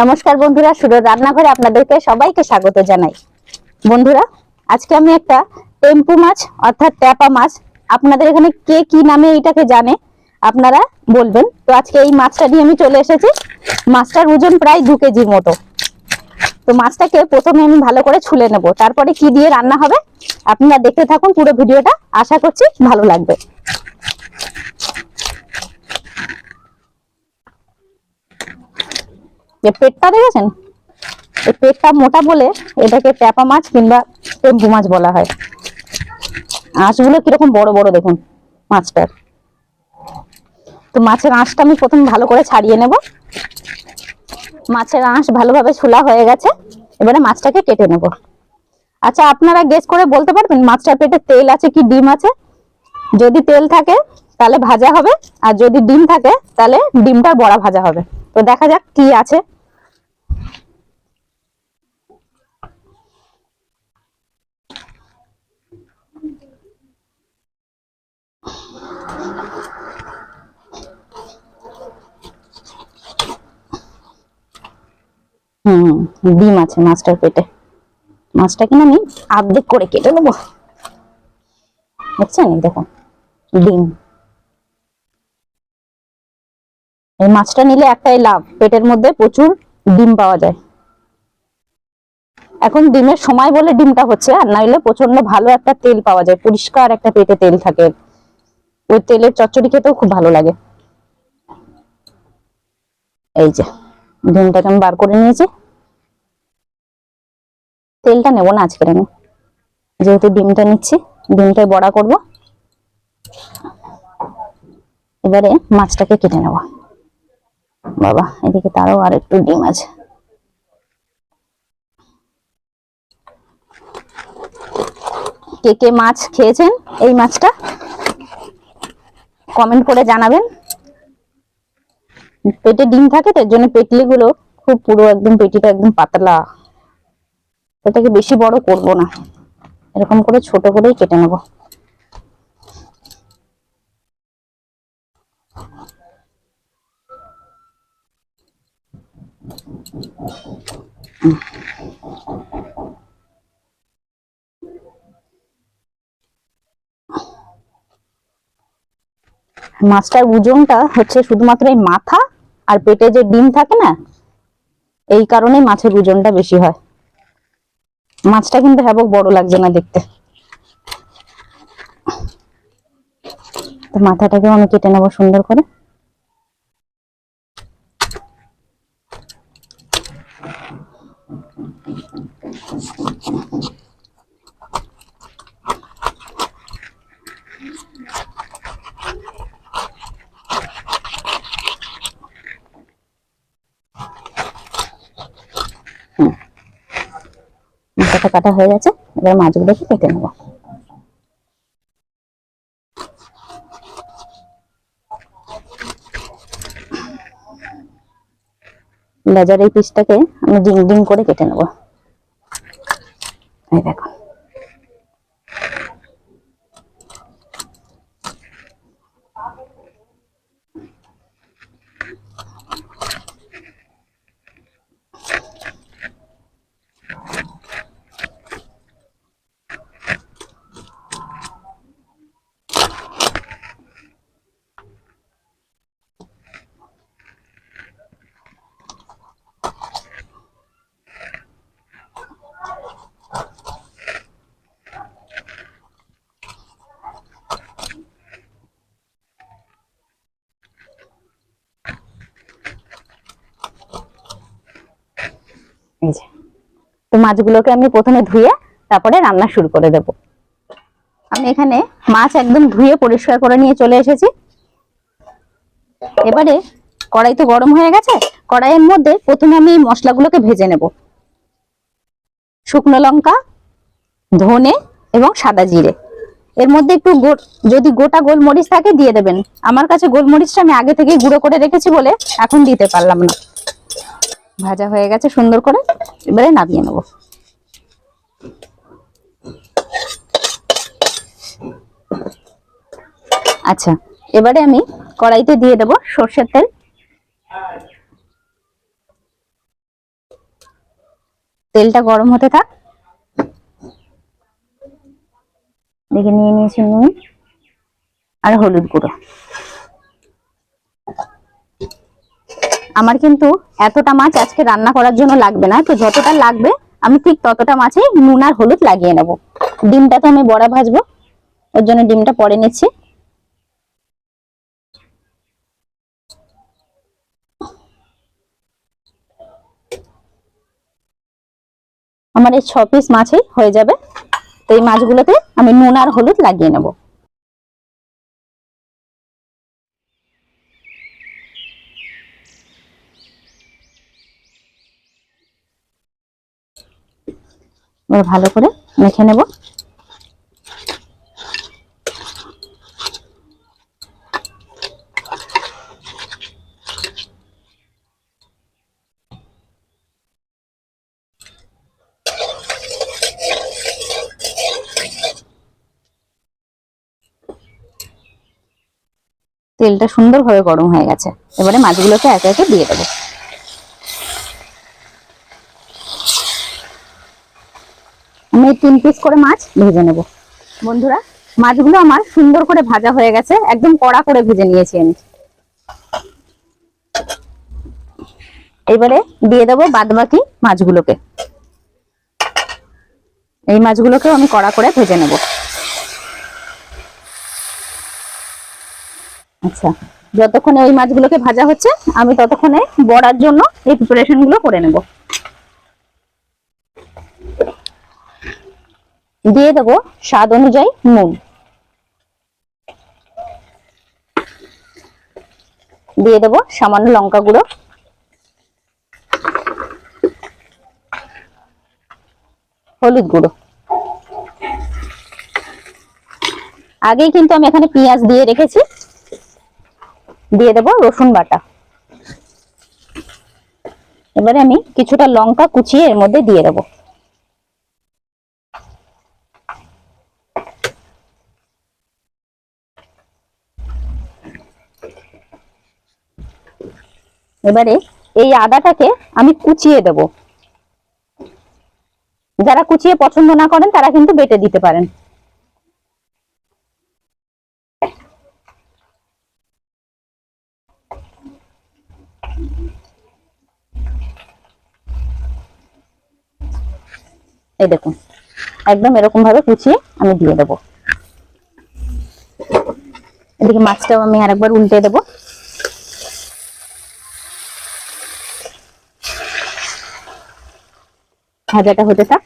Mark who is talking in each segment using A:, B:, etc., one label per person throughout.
A: নমস্কার বন্ধুরা, সুরজ রান্নাঘরে আপনাদেরকে সবাইকে স্বাগত জানাই। বন্ধুরা, আজকে আমি একটা টেম্পু মাছ, অর্থাৎ ট্যাপা মাছ, আপনাদের এখানে কে কি নামে এটাকে জানে, আপনারা বলবেন। তো আজকে এই মাছটা নিয়ে আমি চলে এসেছি। মাছটার ওজন প্রায় দু কেজির মতো। তো মাছটাকে প্রথমে আমি ভালো করে ছুলে নেব। তারপরে কি দিয়ে রান্না হবে, আপনারা দেখতে থাকুন পুরো ভিডিওটা। আশা করছি ভালো লাগবে। যে পেটটা দেখেছেন? এই পেটটা মোটা বলে এটাকে ট্যাপা মাছ কিংবা টেম্পু মাছ বলা হয়। আঁশগুলো কীরকম বড় বড় দেখুন মাছটার। তো মাছের আঁশটা আমি প্রথম ভালো করে ছাড়িয়ে নেব। মাছের আঁশ ভালোভাবে ছোলা হয়ে গেছে, এবারে মাছটাকে কেটে নেব। আচ্ছা আপনারা গেস করে বলতে পারবেন মাছটার পেটে তেল আছে কি ডিম আছে? যদি তেল থাকে তাহলে ভাজা হবে, আর যদি ডিম থাকে তাহলে ডিমটার বড়া ভাজা হবে। তো দেখা যাক কি আছে। হুম, ডিম আছে মাছটার পেটে। মাছটা কিনা আমি আর্ধেক করে কেটে নেব। বুঝছেন? দেখুন, ডিম। এই মাছটা নিলে একটাই লাভ, পেটের মধ্যে প্রচুর ডিম পাওয়া যায়। এখন ডিমের সময় বলে ডিমটা হচ্ছে, আর নাইলে প্রচণ্ড ভালো একটা তেল পাওয়া যায়, পরিষ্কার একটা পেটে তেল থাকে। ওই তেলের চচ্চড়ি খেতেও খুব ভালো লাগে। এই যে ডিমটাকে আমি বার করে নিয়েছি। তেলটা নেব না আজকের আমি। যেহেতু ডিমটা নিচ্ছি, ডিমটাই বড়া করব। এবারে মাছটাকে কেটে নেব। বাবা, এদিকে তারও আর একটু ডিম আছে। কে কে মাছ খেয়েছেন এই মাছটা? কমেন্ট করে জানাবেন। পেটে ডিম থাকে তো, এর জন্য পেটলি গুলো খুব পুরো একদম, পেটিটা একদম পাতলা। এটাকে বেশি বড় করব না। এরকম করে ছোট করেই কেটে নেব। মাছটার ওজনটা হচ্ছে শুধুমাত্র এই মাথা আর পেটে যে ডিম থাকে না, এই কারণে মাছের ওজনটা বেশি হয়। মাছটা কিন্তু হ্যাবক বড় লাগছে না দেখতে। তো মাথাটাকেও আমি কেটে নেব সুন্দর করে। কাটা হয়ে গেছে, এবার মাছগুলোকে কেটে নেব। লেজার এই পিসটাকে আমি ডিং ডিং করে কেটে নেব। দেখো। মাছগুলোকে আমি প্রথমে ধুয়ে তারপরে রান্না শুরু করে দেব। আমি এখানে মাছ একদম ধুয়ে পরিষ্কার করে নিয়ে চলে এসেছি। এবারে কড়াই তো গরম হয়ে গেছে, কড়াইয়ের মধ্যে প্রথমে আমি এই মশলাগুলোকে ভেজে নেব। শুকনো লঙ্কা, ধনে এবং সাদা জিরে। এর মধ্যে একটু যদি গোটা গোলমরিচ থাকে দিয়ে দেবেন। আমার কাছে গোলমরিচটা আমি আগে থেকে গুঁড়ো করে রেখেছি বলে এখন দিতে পারলাম না। ভাজা হয়ে গেছে, সুন্দর করে এবারে নামিয়ে নেব। আচ্ছা এবারে আমি কড়াইতে দিয়ে দেব সর্ষের তেল। তেলটা গরম হতে থাক। দেখে নিয়ে নিয়েছি নুন আর হলুদ গুঁড়ো। আমার কিন্তু এতটা মাছ আজকে রান্না করার জন্য লাগবে না, তো যতটা লাগবে আমি ঠিক ততটা মাছেই নুন আর হলুদ লাগিয়ে নেব। ডিমটা তো আমি বড়া ভাজবো, ওর জন্য ডিমটা পরে নিচ্ছি। আমার এই ছ পিস মাছই হয়ে যাবে, তো এই মাছগুলোতে আমি নুন আর হলুদ লাগিয়ে নেব। এবার ভালো করে মেখে নেব। তেলটা সুন্দরভাবে গরম হয়ে গেছে। এবারে মাছগুলোকে একে একে দিয়ে দেবো। আমি তিন পিস করে মাছ ভেজে নেব। বন্ধুরা, মাছগুলো আমার সুন্দর করে ভাজা হয়ে গেছে, একদম কড়া করে ভেজে নিয়েছি আমি। এবারে দিয়ে দেবো বাদ বাকি মাছগুলোকে। এই মাছগুলোকেও আমি কড়া করে ভেজে নেব। আচ্ছা যতক্ষণে ওই মাছগুলোকে ভাজা হচ্ছে, আমি ততক্ষণে বড়ার জন্য এই প্রিপারেশনগুলো করে নেব। দিয়ে দেবো স্বাদ অনুযায়ী নুন। দিয়ে দেবো সামান্য লঙ্কা গুঁড়ো। হলুদ গুঁড়ো। আগেই কিন্তু আমি এখানে পেঁয়াজ দিয়ে রেখেছি। দিয়ে দেবো রসুন বাটা। এবারে আমি কিছুটা লঙ্কা কুচিয়ে এর মধ্যে দিয়ে দেবো। এবারে এই আদাটাকে আমি কুচিয়ে দেব। যারা কুচিয়ে পছন্দ না করেন, তারা কিন্তু বেটে দিতে পারেন। এই দেখুন, একদম এরকম ভাবে কুচিয়ে আমি দিয়ে দেবো। এদিকে মাছটাও আমি আরেকবার উল্টে দেবো। ভাজাটা হতে থাক।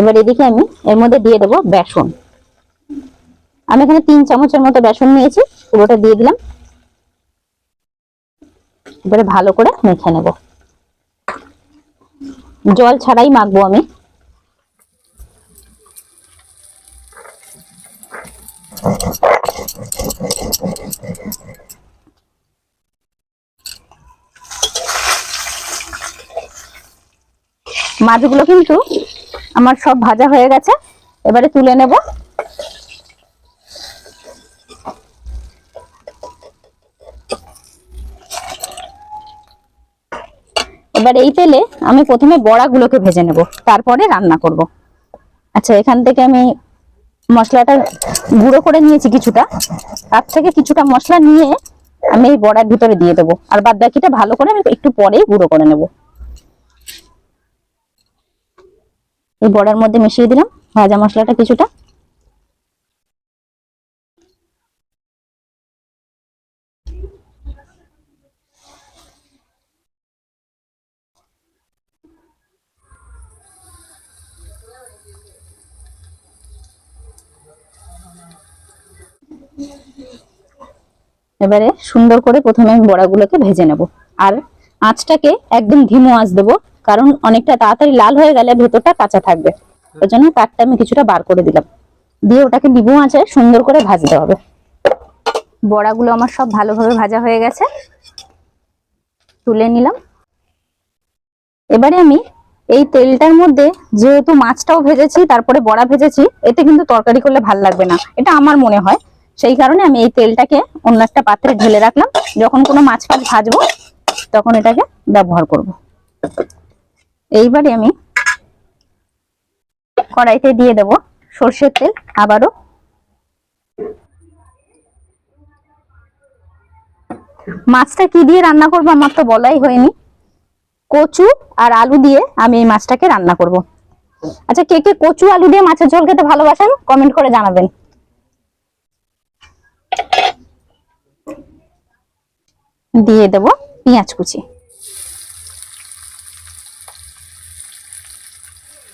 A: এবার এদিকে আমি এর মধ্যে দিয়ে দেবো বেসন। আমি এখানে তিন চামচের মতো বেসন নিয়েছি, পুরোটা দিয়ে দিলাম। এবারে ভালো করে মেখে নেব। জল ছাড়াই মাখবো আমি। মাছগুলো কিন্তু আমার সব ভাজা হয়ে গেছে। এবারে তুলে নেব। এবার এই তেলে আমি প্রথমে বড়াগুলোকে ভেজে নেব, তারপরে রান্না করব। আচ্ছা এখান থেকে আমি মশলাটা গুঁড়ো করে নিয়েছি কিছুটা। তার থেকে কিছুটা মশলা নিয়ে আমি এই বড়ার ভিতরে দিয়ে দেবো। আর বাদ বাকিটা ভালো করে আমি একটু পরেই গুঁড়ো করে নেব। এই বড়ার মধ্যে মিশিয়ে দিলাম, ভাজা মশলাটা কিছুটা। এবারে সুন্দর করে প্রথমে আমি বড়াগুলোকে ভেজে নেব। আর আঁচটাকে একদম ধিমো আঁচ দেবো। কারণ অনেকটা তাড়াতাড়ি লাল হয়ে গেলে ভেতরটা কাঁচা থাকবে। ওই জন্য কাঠটা আমি কিছুটা বার করে দিলাম। দিয়ে ওটাকে নিবু আঁচে সুন্দর করে ভাজতে হবে। বড়াগুলো আমার সব ভালোভাবে ভাজা হয়ে গেছে। তুলে নিলাম। এবারে আমি এই তেলটার মধ্যে যেহেতু মাছটাও ভেজেছি, তারপরে বড়া ভেজেছি, এতে কিন্তু তরকারি করলে ভালো লাগবে না। এটা আমার মনে হয়। সেই কারণে আমি এই তেলটাকে অন্য একটা পাত্রে ঢেলে রাখলাম। যখন কোনো মাছ ফাছ ভাজবো, তখন এটাকে ব্যবহার করব। এইবারে আমি কড়াইতে দিয়ে দেব সর্ষের তেল আবারও। মাছটা কি দিয়ে রান্না করব আমার তো বলাই হয়নি। কচু আর আলু দিয়ে আমি এই মাছটাকে রান্না করব। আচ্ছা কে কে কচু, আলু দিয়ে মাছের ঝোল খেতে ভালোবাসেন কমেন্ট করে জানাবেন। দিয়ে দেব পেঁয়াজ কুচি।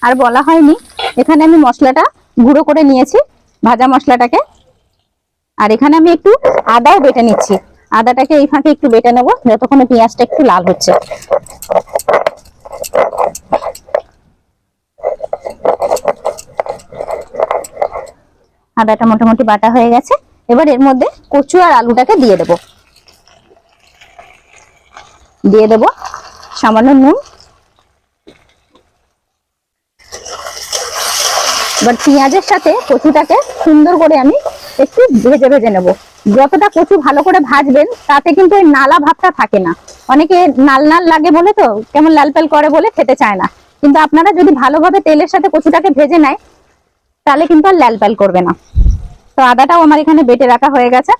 A: আর বলা হয়নি। এখানে আমি মশলাটা গুঁড়ো করে নিয়েছি, ভাজা মশলাটাকে। আর এখানে আমি একটু আদাও বেটে নিচ্ছি। আদাটাকে এই ফাঁকে একটু বেটে নেব, যতক্ষণে পেঁয়াজটা একটু লাল হচ্ছে। আদাটা মোটামুটি বাটা হয়ে গেছে। এবার এর মধ্যে কচু আর আলুটাকে দিয়ে দেব। দিয়ে দেব সামান্য নুন। এবার পেঁয়াজের সাথে কচুটাকে সুন্দর করে আমি একটু ভেজে ভেজে নেব। যতটা কচু ভালো করে ভাজবেন, তাতে কিন্তু ওই নালা ভাবটা থাকে না। অনেকে নাল নাল লাগে বলে তো, কেমন লাল পাল করে বলে খেতে চায় না। কিন্তু আপনারা যদি ভালোভাবে তেলের সাথে কচুটাকে ভেজে নেয়, তাহলে কিন্তু আর লাল পাল করবে না। তো আদাটাও আমার এখানে বেটে রাখা হয়ে গেছে।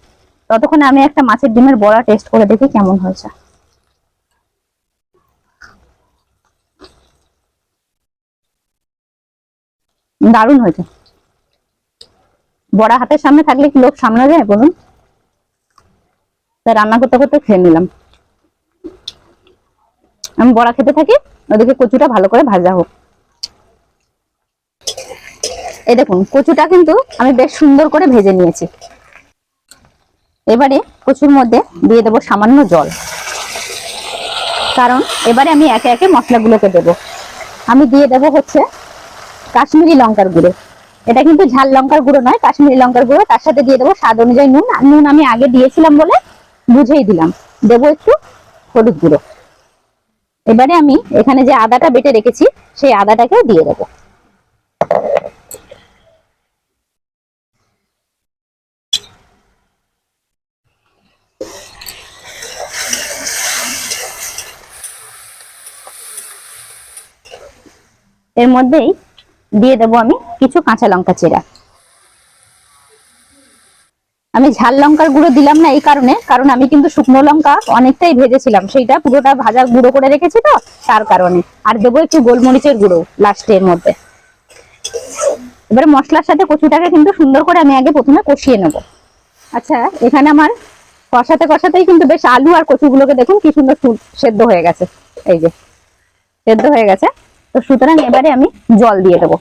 A: ততক্ষণে আমি একটা মাছের ডিমের বড়া টেস্ট করে দেখি কেমন হয়েছে। দারুণ হয়েছে। বড়া হাতের সামনে থাকলে কি লোক সামনে যায়, বলুন? তাই রান্না করতে করতে খেয়ে নিলাম। আমি বড়া খেতে থাকি, ওদিকে কচুটা ভালো করে ভাজা হোক। এই দেখুন, কচুটা কিন্তু আমি বেশ সুন্দর করে ভেজে নিয়েছি। এবারে কচুর মধ্যে দিয়ে দেবো সামান্য জল। কারণ এবারে আমি একে একে মশলাগুলোকে দেব। আমি দিয়ে দেবো হচ্ছে কাশ্মীরি লঙ্কার গুঁড়ো। এটা কিন্তু ঝাল লঙ্কার গুঁড়ো নয়, কাশ্মীরি লঙ্কার গুঁড়ো। তার সাথে দিয়ে দেবো স্বাদ অনুযায়ী নুন। নুন আমি আগে দিয়েছিলাম বলে বুঝেই দিলাম। দেবো একটু হলুদ গুঁড়ো। এবারে আমি এখানে যে আদাটা বেটে রেখেছি, সেই আদাটাকেও দিয়ে দেবো। এর মধ্যেই দিয়ে দেবো আমি কিছু কাঁচা লঙ্কা চেরা। আমি ঝাল লঙ্কার গুঁড়ো দিলাম না এই কারণে, কারণ আমি কিন্তু শুকনো লঙ্কা অনেকটাই ভেজেছিলাম। সেইটা পুরোটা ভাজা গুঁড়ো করে রেখেছি তো, তার কারণে। আর দেবো একটু গোলমরিচের গুঁড়ো লাস্টের মধ্যে। এবার মশলার সাথে কচুটাকে কিন্তু সুন্দর করে আমি আগে প্রথমে কষিয়ে নেব। আচ্ছা এখানে আমার কষাতে কষাতেই কিন্তু বেশ আলু আর কচুগুলোকে দেখুন কি সুন্দর সেদ্ধ হয়ে গেছে। এই যে, সেদ্ধ হয়ে গেছে। তো সুতরাং এবারে আমি জল দিয়ে দেবো।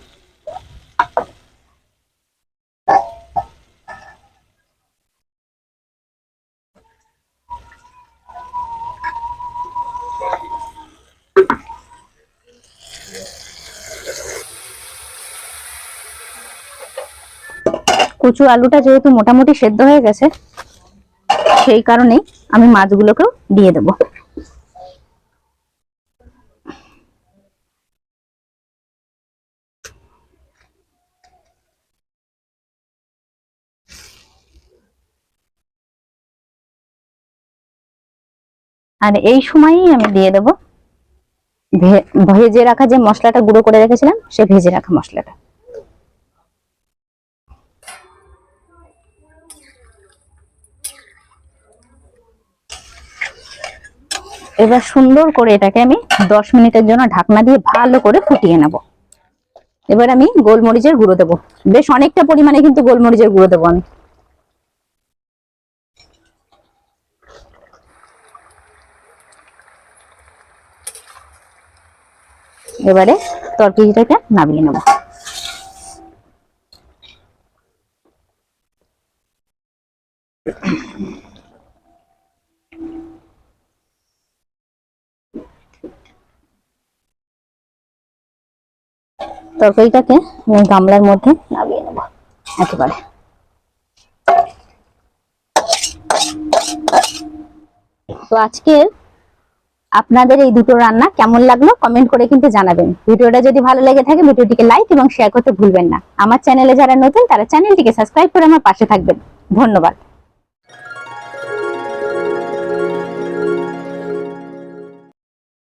A: কচু আলুটা যেহেতু মোটামুটি সেদ্ধ হয়ে গেছে, সেই কারণেই আমি মাছগুলোকেও দিয়ে দেবো। আর এই সময়ই আমি দিয়ে দেবো। ভেজে রাখা যে মশলাটা গুঁড়ো করে রেখেছিলাম, সে ভেজে রাখা মশলাটা। এবার সুন্দর করে এটাকে আমি দশ মিনিটের জন্য ঢাকনা দিয়ে ভালো করে ফুটিয়ে নেব। এবার আমি গোলমরিচের গুঁড়ো দেবো। বেশ অনেকটা পরিমাণে কিন্তু গোলমরিচের গুঁড়ো দেবো আমি। এবারে তরকারিটাকে নামিয়ে নেব। তরকারিটাকে গামলার মধ্যে নামিয়ে নেব একেবারে। তো আজকের আপনাদের এই দুটো রান্না কেমন লাগল কমেন্ট করে কিন্তু জানাবেন। ভিডিওটা যদি ভালো লেগে থাকে, ভিডিওটিকে লাইক এবং শেয়ার করতে ভুলবেন না। আমার চ্যানেলে যারা নতুন, তারা চ্যানেলটিকে সাবস্ক্রাইব করে আমার পাশে থাকবেন। ধন্যবাদ।